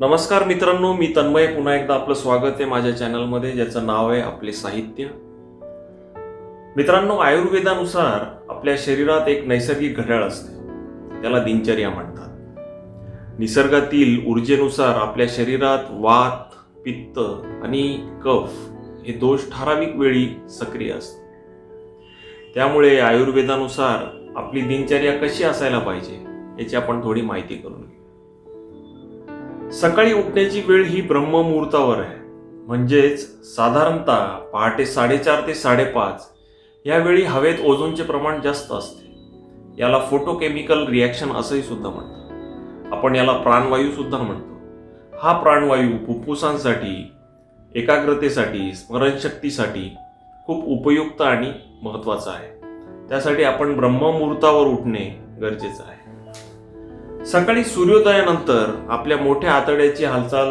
नमस्कार मित्रांनो मी तन्मय. पुन्हा एकदा आपलं स्वागत आहे माझ्या चॅनलमध्ये ज्याचं नाव आहे आपले साहित्य. मित्रांनो आयुर्वेदानुसार आपल्या शरीरात एक नैसर्गिक घड्याळ असते. त्याला दिनचर्या म्हणतात. निसर्गातील ऊर्जेनुसार आपल्या शरीरात वात पित्त आणि कफ हे दोष ठराविक वेळी सक्रिय असतात त्यामुळे आयुर्वेदानुसार आपली दिनचर्या कशी असायला पाहिजे याची आपण थोडी माहिती करून घेऊ. सकाळी उठण्याची वेळ ही ब्रह्ममुहूर्तावर आहे. म्हणजेच साधारणतः पहाटे साडेचार ते साडेपाच यावेळी हवेत ओझोनचे प्रमाण जास्त असते. याला फोटोकेमिकल रिॲक्शन असंही सुद्धा म्हणतात. आपण याला प्राणवायू सुद्धा म्हणतो. हा प्राणवायू फुफ्फुसांसाठी एकाग्रतेसाठी स्मरणशक्तीसाठी खूप उपयुक्त आणि महत्त्वाचा आहे. त्यासाठी आपण ब्रह्ममुहूर्तावर उठणे गरजेचं आहे. सकाळी सूर्योदयानंतर आपल्या मोठ्या आतड्याची हालचाल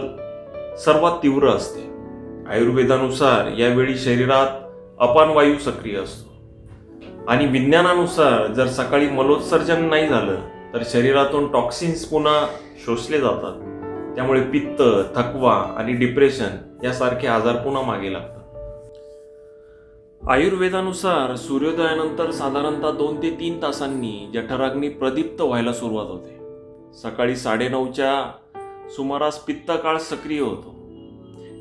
सर्वात तीव्र असते. आयुर्वेदानुसार यावेळी शरीरात अपान वायू सक्रिय असतो. आणि विज्ञानानुसार जर सकाळी मलोत्सर्जन नाही झालं तर शरीरातून टॉक्सिन्स पुन्हा शोषले जातात. त्यामुळे पित्त थकवा आणि डिप्रेशन यासारखे आजार पुन्हा मागे लागतात. आयुर्वेदानुसार सूर्योदयानंतर साधारणतः दोन ते तीन तासांनी जठराग्नी प्रदीप्त व्हायला सुरुवात होते. सकाळी साडेनऊच्या सुमारास पित्त काळ सक्रिय होतो.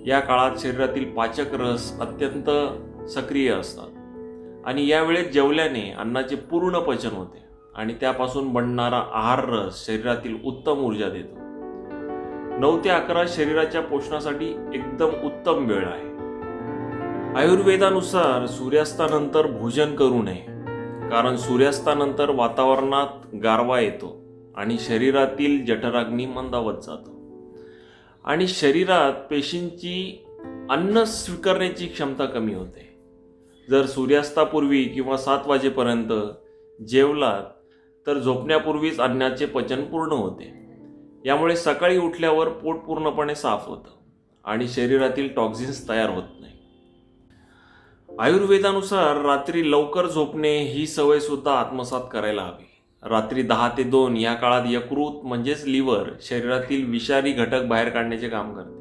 या काळात शरीरातील पाचक रस अत्यंत सक्रिय असतात. आणि यावेळेत जेवल्याने अन्नाचे पूर्ण पचन होते आणि त्यापासून बनणारा आहार रस शरीरातील उत्तम ऊर्जा देतो. नऊ ते अकरा शरीराच्या पोषणासाठी एकदम उत्तम वेळ आहे. आयुर्वेदानुसार सूर्यास्तानंतर भोजन करू नये कारण सूर्यास्तानंतर वातावरणात गारवा येतो. आणि शरीरातील जठराग्नी मंदावत जातो. आणि शरीरात पेशींची अन्न स्वीकारण्याची क्षमता कमी होते. जर सूर्यास्तापूर्वी किंवा सात वाजेपर्यंत जेवलात तर झोपण्यापूर्वीच अन्नाचे पचन पूर्ण होते. यामुळे सकाळी उठल्यावर पोट पूर्णपणे साफ होतं आणि शरीरातील टॉक्झिन्स तयार होत नाही. आयुर्वेदानुसार रात्री लवकर झोपणे ही सवय सुद्धा आत्मसात करायला हवी. रात्री दहा ते दोन या काळात यकृत म्हणजेच लिव्हर शरीरातील विषारी घटक बाहेर काढण्याचे काम करते.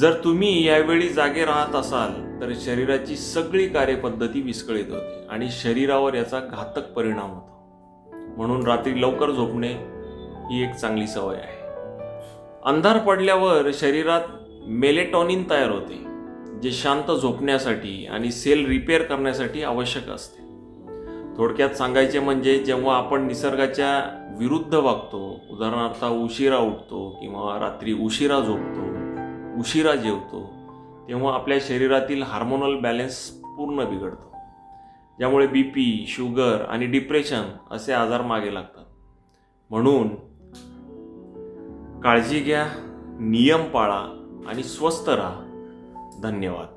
जर तुम्ही यावेळी जागे राहत असाल तर शरीराची सगळी कार्यपद्धती विस्कळीत होते आणि शरीरावर याचा घातक परिणाम होतो. म्हणून रात्री लवकर झोपणे ही एक चांगली सवय आहे. अंधार पडल्यावर शरीरात मेलेटॉनिन तयार होते जे शांत झोपण्यासाठी आणि सेल रिपेअर करण्यासाठी आवश्यक असते. थोडक्यात सांगायचे म्हणजे जेव्हा आपण निसर्गाच्या विरुद्ध वागतो उदाहरणार्थ उशिरा उठतो किंवा रात्री उशिरा झोपतो उशिरा जेवतो तेव्हा आपल्या शरीरातील हार्मोनल बॅलेन्स पूर्ण बिघडतो. ज्यामुळे बी पी शुगर आणि डिप्रेशन असे आजार मागे लागतात. म्हणून काळजी घ्या नियम पाळा आणि स्वस्थ राहा. धन्यवाद.